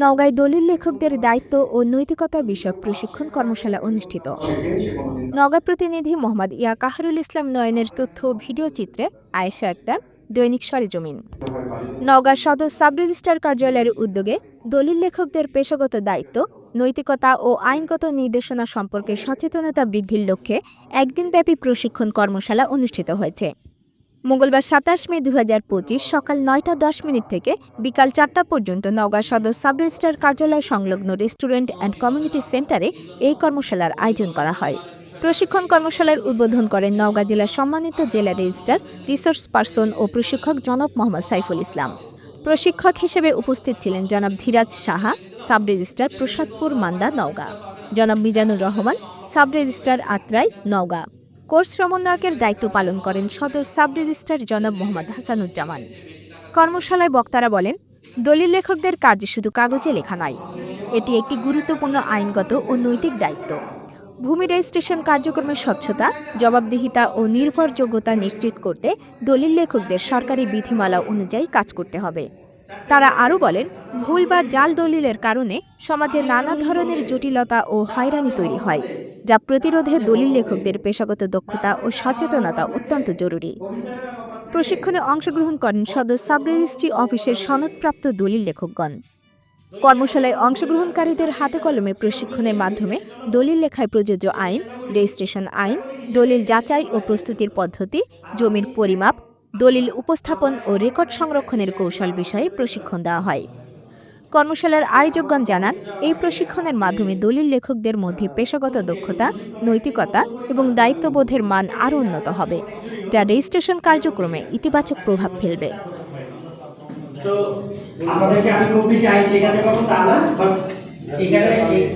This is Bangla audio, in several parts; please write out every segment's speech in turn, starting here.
নওগাঁয় দলিল লেখকদের দায়িত্ব ও নৈতিকতা বিষয়ক প্রশিক্ষণ কর্মশালা অনুষ্ঠিত। নওগাঁ প্রতিনিধি মোহাম্মদ ইয়া কাহারুল ইসলাম নয়নের তথ্য ভিডিও চিত্রে আয়েশা আক্তার, দৈনিক সরেজমিন নওগাঁ সদর সাব রেজিস্ট্রার কার্যালয়ের উদ্যোগে দলিল লেখকদের পেশাগত দায়িত্ব, নৈতিকতা ও আইনগত নির্দেশনা সম্পর্কে সচেতনতা বৃদ্ধির লক্ষ্যে একদিনব্যাপী প্রশিক্ষণ কর্মশালা অনুষ্ঠিত হয়েছে। মঙ্গলবার সাতাশ মে দু হাজার পঁচিশ সকাল নয়টা দশ মিনিট থেকে বিকাল চারটা পর্যন্ত নওগাঁ সদর সাব রেজিস্ট্রার কার্যালয় সংলগ্ন রেস্টুরেন্ট অ্যান্ড কমিউনিটি সেন্টারে এই কর্মশালার আয়োজন করা হয়। প্রশিক্ষণ কর্মশালার উদ্বোধন করেন নওগাঁ জেলার সম্মানিত জেলা রেজিস্ট্রার, রিসোর্স পার্সন ও প্রশিক্ষক জনাব মোহাম্মদ সাইফুল ইসলাম। প্রশিক্ষক হিসেবে উপস্থিত ছিলেন জনাব ধীরাজ সাহা সাব রেজিস্ট্রার প্রসাদপুর মান্দা, নওগাঁ। জনাব Mizanur Rahman sub registrar Atrai, Naogaon. Course সমন্বয়কের দায়িত্ব পালন করেন সদর সাব রেজিস্ট্রার জনাব মোহাম্মদ হাসানুজ্জামান। কর্মশালায় বক্তারা বলেন, দলিল লেখকদের কাজ শুধু কাগজে লেখা নয়, এটি একটি গুরুত্বপূর্ণ আইনগত ও নৈতিক দায়িত্ব। ভূমি রেজিস্ট্রেশন কার্যক্রমের স্বচ্ছতা, জবাবদিহিতা ও নির্ভরযোগ্যতা নিশ্চিত করতে দলিল লেখকদের সরকারি বিধিমালা অনুযায়ী কাজ করতে হবে। তারা আরও বলেন, ভুল বা জাল দলিলের কারণে সমাজে নানা ধরনের জটিলতা ও হয়রানি তৈরি হয়, যা প্রতিরোধে দলিল লেখকদের পেশাগত দক্ষতা ও সচেতনতা অত্যন্ত জরুরি। প্রশিক্ষণে অংশগ্রহণ করেন সদর সাব রেজিস্ট্রি অফিসের সনদপ্রাপ্ত দলিল লেখকগণ। কর্মশালায় অংশগ্রহণকারীদের হাতে কলমে প্রশিক্ষণের মাধ্যমে দলিল লেখায় প্রযোজ্য আইন, রেজিস্ট্রেশন আইন, দলিল যাচাই ও প্রস্তুতির পদ্ধতি, জমির পরিমাপ দলিল উপস্থাপন ও রেকর্ড সংরক্ষণের কৌশল বিষয়ে প্রশিক্ষণ দেওয়া হয়। কর্মশালার আয়োজকগণ জানান, এই প্রশিক্ষণের মাধ্যমে দলিল লেখকদের মধ্যে পেশাগত দক্ষতা, নৈতিকতা এবং দায়িত্ববোধের মান আরও উন্নত হবে, যা রেজিস্ট্রেশন কার্যক্রমে ইতিবাচক প্রভাব ফেলবে। এখানে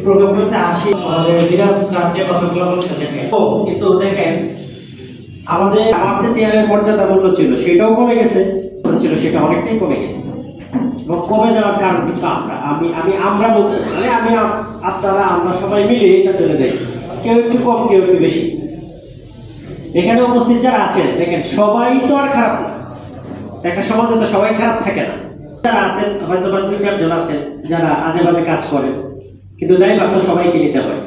প্রোগ্রামগুলোতে আসি। আমাদের বিরাজ রাজ্যে কতগুলো কিন্তু দেখেন আমাদের আমার যে চেয়ারের মর্যাদা মূল্য ছিল, সেটাও কমে গেছে ছিল সেটা অনেকটাই কমে গেছে। এবং কমে যাওয়ার কারণ কিন্তু আমরা, আমি আমি, আমরা বলছি মানে আমি আপনারা, আমরা সবাই মিলে এটা চলে যাই কেউ একটু কম, কেউ একটু বেশি। এখানে উপস্থিত যারা আছেন, দেখেন, সবাই তো আর খারাপ না। একটা সমাজে তো সবাই খারাপ থাকে না। যারা আছেন হয়তো বা দুই চারজন আছেন, যারা আজে বাজে কাজ করেন, কিন্তু দায়ভার তো সবাইকে নিতে হয়।